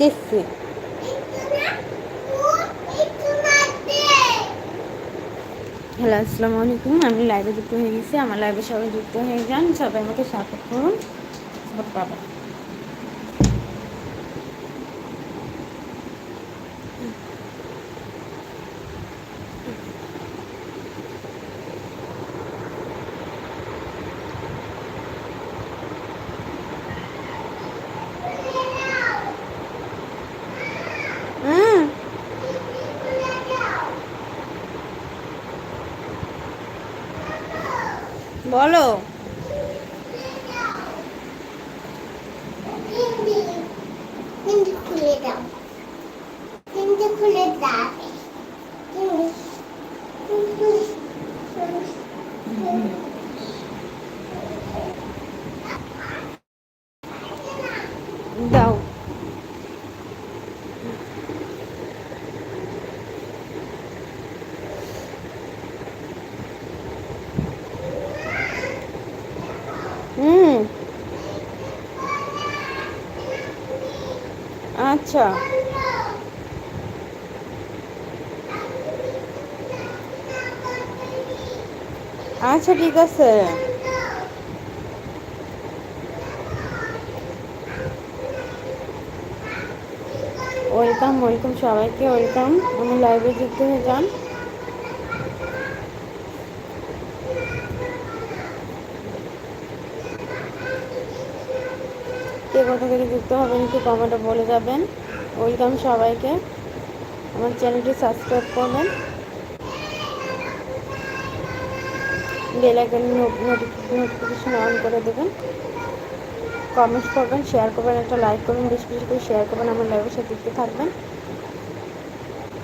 দিচ্ছি হ্যালো, আসসালামু আলাইকুম। আমি লাইভে যুক্ত হয়ে গেছি। আমার লাইভে সবাই যুক্ত হয়ে যান। সবাই আমাকে সাপোর্ট করুন। সাপোর্ট বলো। হুম। আচ্ছা। আচ্ছা ঠিক আছে। ওয়েলকাম ওয়েলকাম সবাইকে ওয়েলকাম। আমি লাইভে যুক্ত হয়ে যান কে কোথা থেকে যুক্ত হবেন, একটু কমেন্টে বলে যাবেন। ওয়েলকাম সবাইকে। আমার চ্যানেলটি সাবস্ক্রাইব করবেন। বেল আইকন নোটিফিকেশন অন করে দেবেন। কমেন্ট করবেন শেয়ার করবেন, একটা লাইক করবেন, বেশি বেশি করে শেয়ার করবেন, আমার লাইভের সাথে যুক্ত থাকবেন।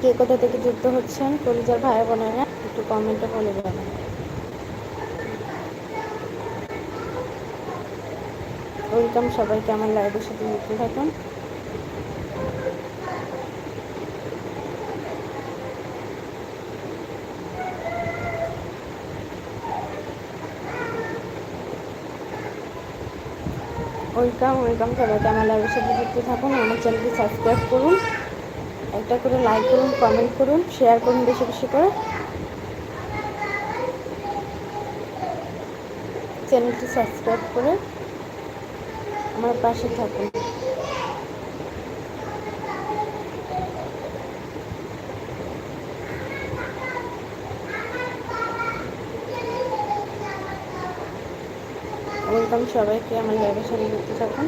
কে কোথা থেকে যুক্ত হচ্ছেন, কলিজার ভাই বোনেরা একটু কমেন্টে বলে যাবেন। ওয়েলকাম সবাইকে আমার লাইভের সাথে যুক্ত থাকুন? ওয়েলকাম ওয়েলকাম সবাইকে আমার লাইভের সাথে যুক্ত থাকুন? আমার চ্যানেলটি সাবস্ক্রাইব করুন, একটা করে লাইক করুন, কমেন্ট করুন, শেয়ার করুন বেশি বেশি করে। চ্যানেলটি সাবস্ক্রাইব করে আমার পাশে থাকুন ওয়েলকাম সবাইকে আমার ব্যবসা সাথে যুক্ত থাকুন।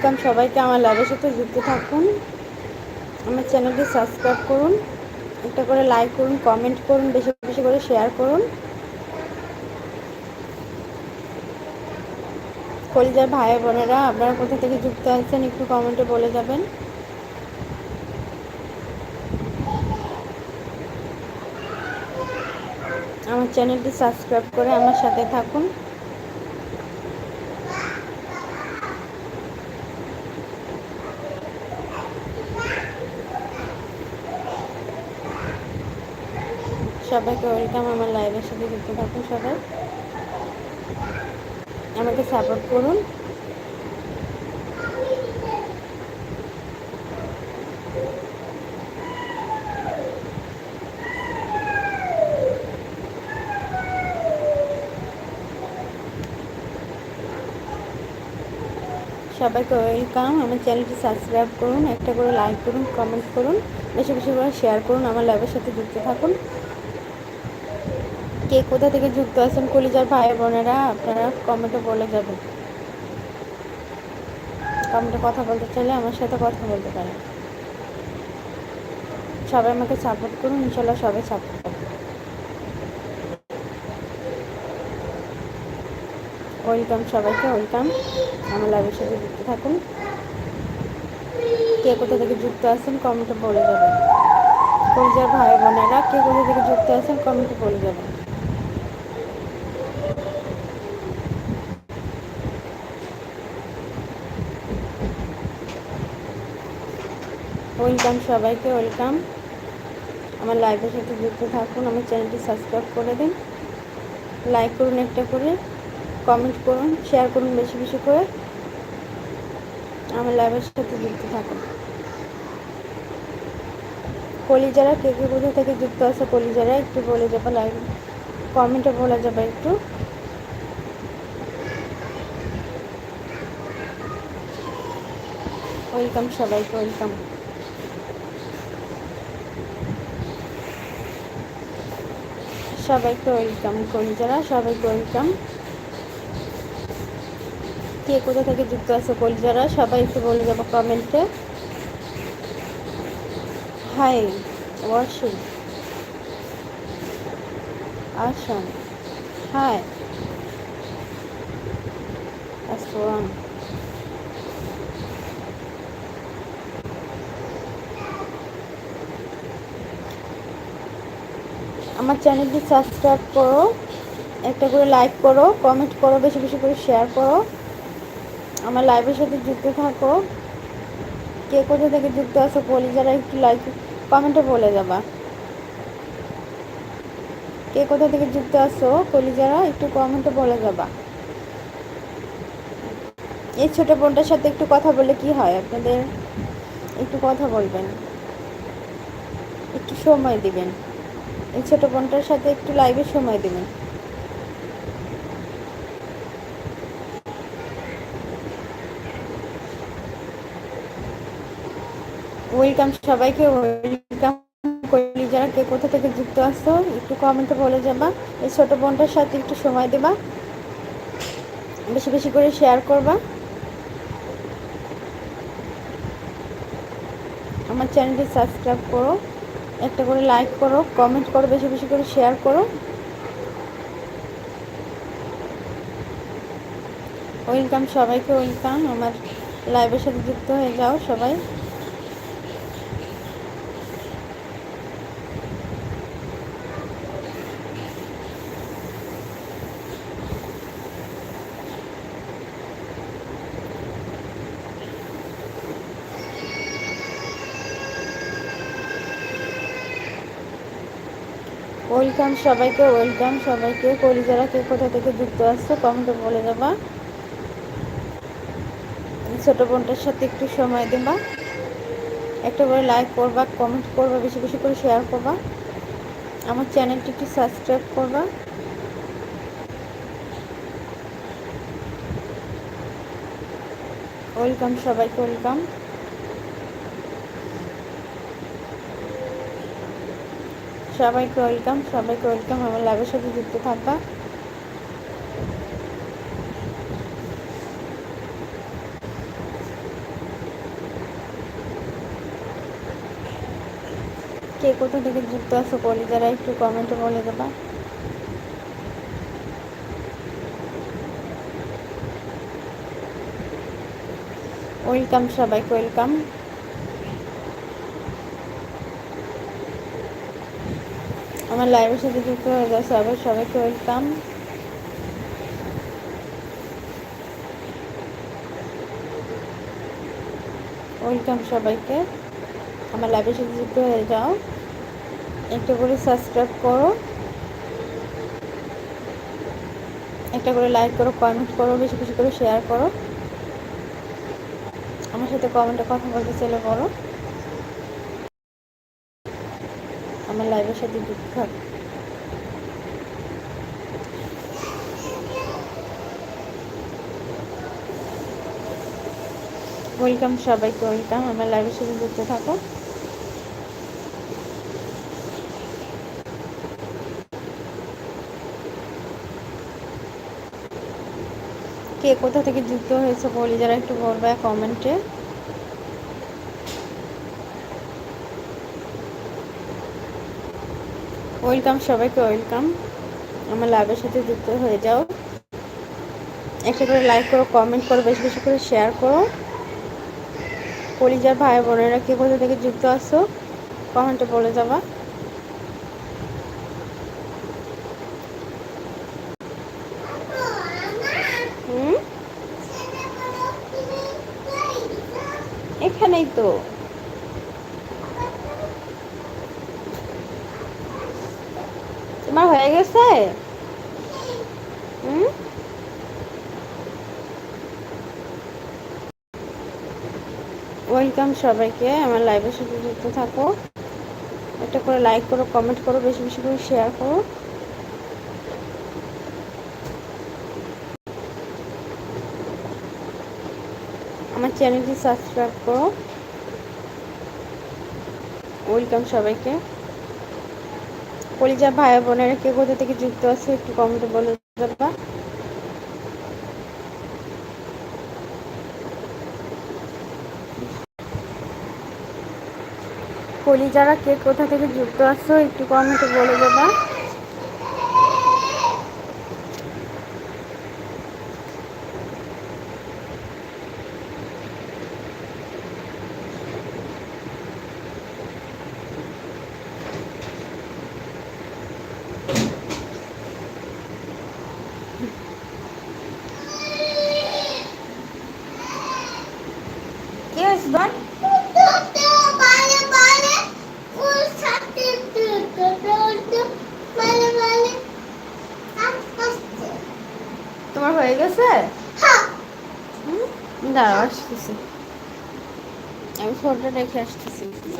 ওয়েলকাম সবাইকে আমার লাইভের সাথে যুক্ত থাকুন। আমার চ্যানেলটি সাবস্ক্রাইব করুন, একটা করে লাইক করুন কমেন্ট করুন, বেশি বেশি করে শেয়ার করুন। কলিজার ভাই বোনেরা, আপনারা কোথা থেকে যুক্ত আছেন একটু কমেন্টে বলে যাবেন। আমার চ্যানেলটি সাবস্ক্রাইব করে আমার সাথে থাকুন। সবাইকে ওয়েলকাম আমার লাইভের সাথে যুক্ত থাকুন সবাই। আমাকে সাপোর্ট করুন। সবাইকে ওয়েলকাম আমার চ্যানেলটি সাবস্ক্রাইব করুন, একটা করে লাইক করুন কমেন্ট করুন। বেশি বেশি করে শেয়ার করুন, আমার লাইভের সাথে যুক্ত থাকুন। কে কোথা থেকে যুক্ত আছেন কলিজার ভাই বোনেরা, আপনারা কমেন্টে বলে যাবেন। কমেন্টে কথা বলতে চাইলে আমার সাথে কথা বলতে পারেন। সবাই আমাকে সাপোর্ট করুন, ইনশাল্লাহ সবাই সাপোর্ট করুন ওয়েলকাম সবাইকে ওয়েলকাম আমার লাইভের সাথে যুক্ত থাকুন। কে কোথা থেকে যুক্ত আছেন কমেন্টে বলে যাবেন। কলজার ভাই বোনেরা, কে কোথা থেকে যুক্ত আছেন কমেন্টে বলে যাবেন। ওয়েলকাম, সবাইকে ওয়েলকাম। আমার লাইভের সাথে যুক্ত থাকুন, আমার চ্যানেলটি সাবস্ক্রাইব করে দিন। লাইক করুন একটা করে কমেন্ট করুন শেয়ার করুন বেশি বেশি করে। আমার লাইভের সাথে যুক্ত থাকুন। কলিজারা কে কে কোথা থেকে যুক্ত আছে কলিজারা, একটু বলে যাবে লাইভ কমেন্টে বলা যাবে একটু। ওয়েলকাম, সবাইকে ওয়েলকাম। সবাইকে ওয়েলকাম কলিজারা সবাইকে ওয়েলকাম কে কোথা থেকে যুক্ত আছে কলিজারা সবাই একটু বলে যাব কমেন্টে হাই ওয়ার্শিপ আসুন হাই আসসালাম আমার চ্যানেলটি সাবস্ক্রাইব করো, একটা করে লাইক করো কমেন্ট করো, বেশি বেশি করে শেয়ার করো। আমার লাইভের সাথে যুক্ত থাকো। কে কোথা থেকে যুক্ত আছো বলি যারা একটু লাইক কমেন্টে বলে যাবা। কে কোথা থেকে যুক্ত আছো কলি যারা একটু কমেন্টে বলে যাবা। এই ছোট বোনটার সাথে একটু কথা বলে কি হয়? আপনাদের একটু কথা বলবেন। একটু সময় দিবেন। ছোট বোনটার সাথে একটু লাইভে সময় দিবেন। ওয়েলকাম সবাইকে ওয়েলকাম করলি যারা কে, কোথা থেকে যুক্ত আসছো একটু কমেন্টে বলে যাবা। এই ছোট বোনটার সাথে একটু সময় দেবা। বেশি বেশি করে শেয়ার করবা। আমার চ্যানেলটি সাবস্ক্রাইব করো। একটা করে লাইক করো কমেন্ট করো, বেশি বেশি করে শেয়ার করো। ওয়েলকাম সবাইকে ওয়েলকাম আমার লাইভের সাথে যুক্ত হয়ে যাও সবাই। ওয়েলকাম সবাইকে ওয়েলকাম সবাইকে। কলিজারা, কে কোথা থেকে যুক্ত আসছো কমেন্টে বলে দেবা। ছোট বোনটার সাথে একটু সময় দেবা। একটা করে লাইক করবা কমেন্ট করবা, বেশি বেশি করে শেয়ার করবা। আমার চ্যানেলটি একটু সাবস্ক্রাইব করবা। ওয়েলকাম সবাইকে ওয়েলকাম সবাইকে ওয়েলকাম সবাইকে ওয়েলকাম আমার লাইভের সাথে যুক্ত থাকবা কে কোথা থেকে যুক্ত আছো বলি যারা একটু কমেন্টে বলে দেবা। ওয়েলকাম সবাইকে ওয়েলকাম আমার লাইভের সাথে যুক্ত হয়ে সবাই সবাইকে ওয়েলকাম ওয়েলকাম সবাইকে। আমার লাইভের সাথে যুক্ত হয়ে যাও। একটা করে সাবস্ক্রাইব করো। একটা করে লাইক করো কমেন্ট করো, বেশি বেশি করে শেয়ার করো। আমার সাথে কমেন্টে কথা বলতে চাইলে করো আমার লাইভের সাথে থাক ওয়েলকাম সবাইকে ওয়েলকাম আমার লাইভের সাথে যুক্ত থাকো। কে কোথা থেকে যুক্ত হয়েছে বলি, যারা একটু বলবে কমেন্টে ওয়েলকাম, সবাইকে ওয়েলকাম। আমার লাইভের সাথে যুক্ত হয়ে যাও। একটা করে লাইক করো কমেন্ট করো, বেশি বেশি করে শেয়ার করো। কলিজার ভাই বোনেরা কে কোথা থেকে যুক্ত আসছো কমেন্টে বলে যাবা। এখানেই তো তোমার হয়ে গেছে হুম ওয়েলকাম সবাইকে। আমার লাইভের সাথে যুক্ত থাকো। একটা করে লাইক করো কমেন্ট করো, বেশি বেশি করে শেয়ার করো। আমার চ্যানেলটি সাবস্ক্রাইব করো। ওয়েলকাম সবাইকে। কলিজা ভাই বোনেরা কে কোথা থেকে যুক্ত আছে একটু কমেন্টে বলে যাবা কলিজারা কে কোথা থেকে যুক্ত আছো? একটু কমেন্টে বলে কি হয়েছে দন তোমার হয়ে গেছে হুম? দাঁড়াও আসতেছি আমি ফোনটা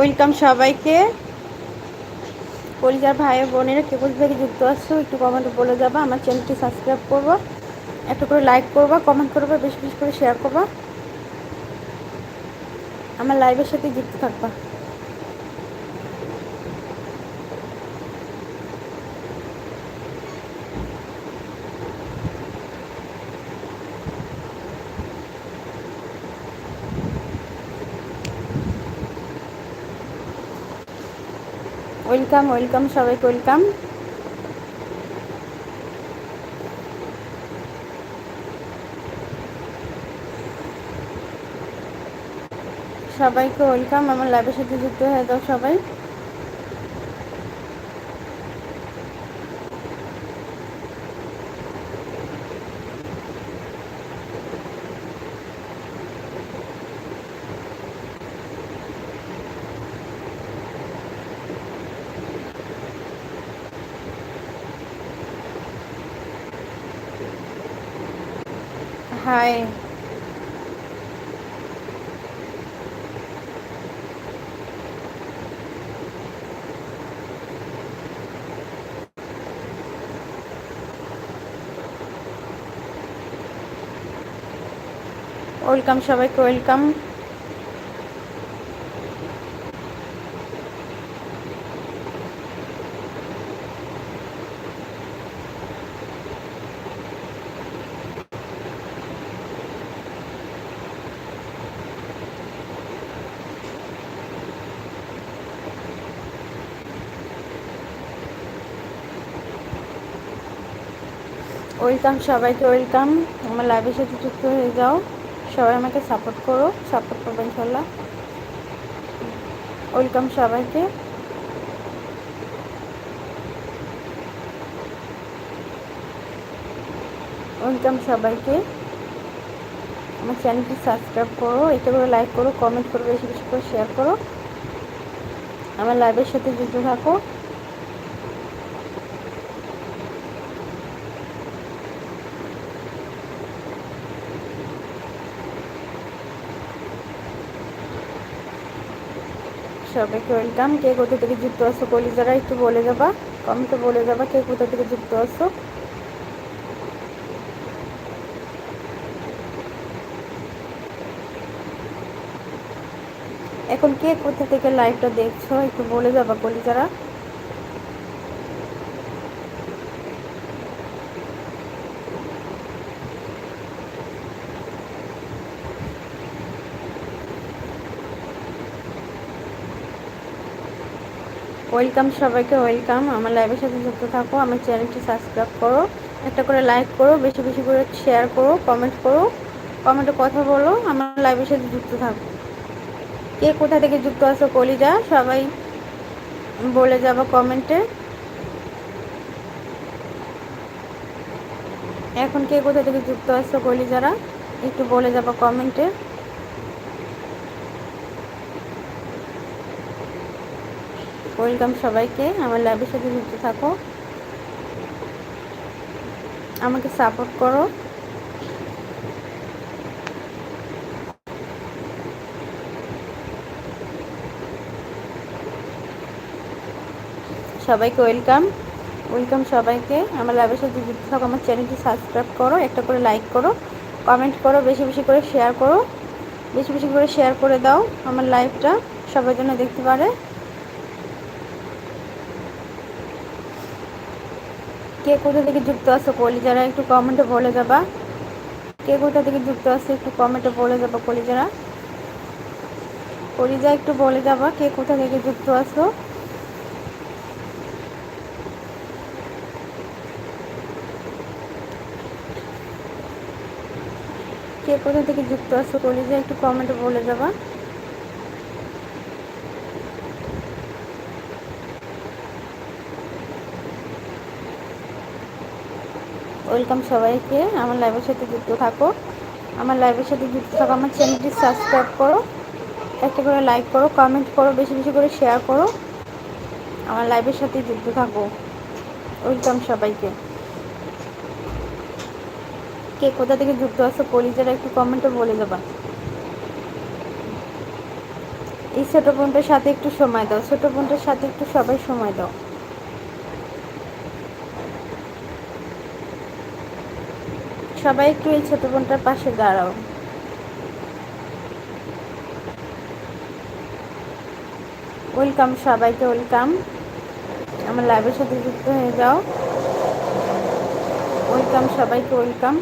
ওয়েলকাম সবাইকে। কলিজার ভাই বোনেরা কে কোথা থেকে যুক্ত আসছো একটু কমেন্ট বলে যাবা, আমার চ্যানেলটি সাবস্ক্রাইব করব, একটা করে লাইক করবা কমেন্ট করবা, বেশি বেশি করে শেয়ার করবা। আমার লাইভের সাথে যুক্ত থাকবা। ওয়েলকাম ওয়েলকাম সবাইকে ওয়েলকাম সবাইকে ওয়েলকাম আমার লাইভের সাথে যুক্ত হয়ে দাও সবাই। হাই ওয়েলকাম সবাইকে ওয়েলকাম ওয়েলকাম, সবাইকে ওয়েলকাম। আমার লাইভের সাথে যুক্ত হয়ে যাও। সবাই আমাকে সাপোর্ট করো সাপোর্ট করবেন ইনশাল্লাহ ওয়েলকাম সবাইকে। ওয়েলকাম সবাইকে। আমার চ্যানেলটি সাবস্ক্রাইব করো এটা করে লাইক করো কমেন্ট করো, বেশি বেশি করে শেয়ার করো। আমার লাইভের সাথে যুক্ত থাকো। সবাইকে ওয়েলকাম কে কোথা থেকে যুক্ত আসো কলিজারা একটু বলে যাবা কমেন্টে বলে যাবা কে কোথা থেকে যুক্ত আসো এখন কে কোথা থেকে লাইভটা দেখছ একটু বলে যাবা কলিজারা। ওয়েলকাম সবাইকে, ওয়েলকাম। আমার লাইভের সাথে যুক্ত থাকো, আমার চ্যানেলটি সাবস্ক্রাইব করো, একটা করে লাইক করো, বেশি বেশি করে শেয়ার করো কমেন্ট করো কমেন্টে কথা বলো, আমার লাইভের সাথে যুক্ত থাকো। কে কোথা থেকে যুক্ত আছো কলিজা, সবাই বলে যাব কমেন্টে এখন কে কোথা থেকে যুক্ত আছো কলিজারা, একটু বলে যাব কমেন্টে ওয়েলকাম সবাইকে। আমার ল্যাবের সাথে যুক্ত থাকো। আমাকে সাপোর্ট করো। সবাইকে ওয়েলকাম। ওয়েলকাম সবাইকে। আমার ল্যাবের সাথে যুক্ত থাকো, আমার চ্যানেলটি সাবস্ক্রাইব করো, একটা করে লাইক করো, কমেন্ট করো, বেশি বেশি করে শেয়ার করো, বেশি বেশি করে শেয়ার করে দাও আমার লাইভটা সবার জন্য দেখতে পারে। কে কোথা থেকে যুক্ত আছো কলিজারা একটু কমেন্টে বলে যাবা। কে কোথা থেকে যুক্ত আছো একটু কমেন্টে বলে যাবা কলিজারা কলিজা একটু বলে যাবা কে কোথা থেকে যুক্ত আছো। কে কোথা থেকে যুক্ত আছো কলিজা একটু কমেন্টে বলে যাবা। ওয়েলকাম সবাইকে। আমার লাইভের সাথে যুক্ত থাকো। আমার লাইভের সাথে যুক্ত থাকো, আমার চ্যানেলটি সাবস্ক্রাইব করো, একটা করে লাইক করো কমেন্ট করো, বেশি বেশি করে শেয়ার করো। আমার লাইভের সাথে যুক্ত থাকো। ওয়েলকাম সবাইকে। কে কোথা থেকে যুক্ত আছো, কলিজারা একটু কমেন্টে বলে দেবা। এই ছোটো বোনটার সাথে একটু সময় দাও, ছোটো বোনটার সাথে একটু সবাই সময় দাও। সবাই একটু এই ছোট বোনটার পাশে দাঁড়াও। ওয়েলকাম সবাইকে ওয়েলকাম আমার লাইভের সাথে যুক্ত হয়ে যাও। ওয়েলকাম সবাইকে ওয়েলকাম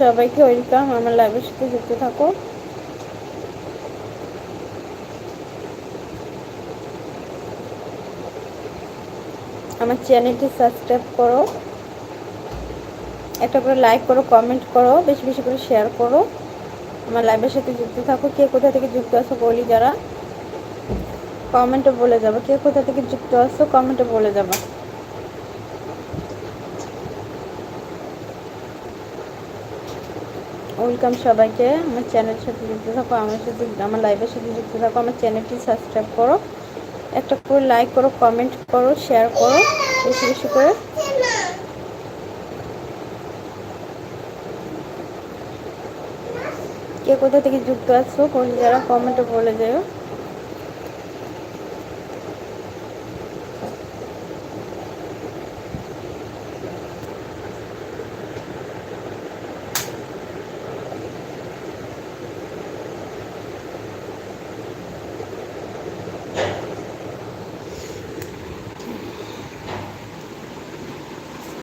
সবাইকে ওয়েলকাম, আমার লাইভের সাথে যুক্ত থাকো। আমার চ্যানেলটি সাবস্ক্রাইব করো। একটা করে লাইক করো কমেন্ট করো, বেশি বেশি করে শেয়ার করো। আমার লাইভের সাথে যুক্ত থাকো। কে কোথা থেকে যুক্ত আছো বলি যারা? কমেন্টে বলে যাব। কে কোথা থেকে যুক্ত আছো? কমেন্টে বলে যাব। ওয়েলকাম সবাইকে। আমার চ্যানেলের সাথে যুক্ত থাকো, আমার সাথে, আমার লাইভের সাথে যুক্ত থাকো, আমার চ্যানেলটি সাবস্ক্রাইব করো। একটা করে লাইক করো কমেন্ট করো শেয়ার করো, বেশি বেশি করে। কে কোথা থেকে যুক্ত আছো, কোন যারা কমেন্টে বলে যাও।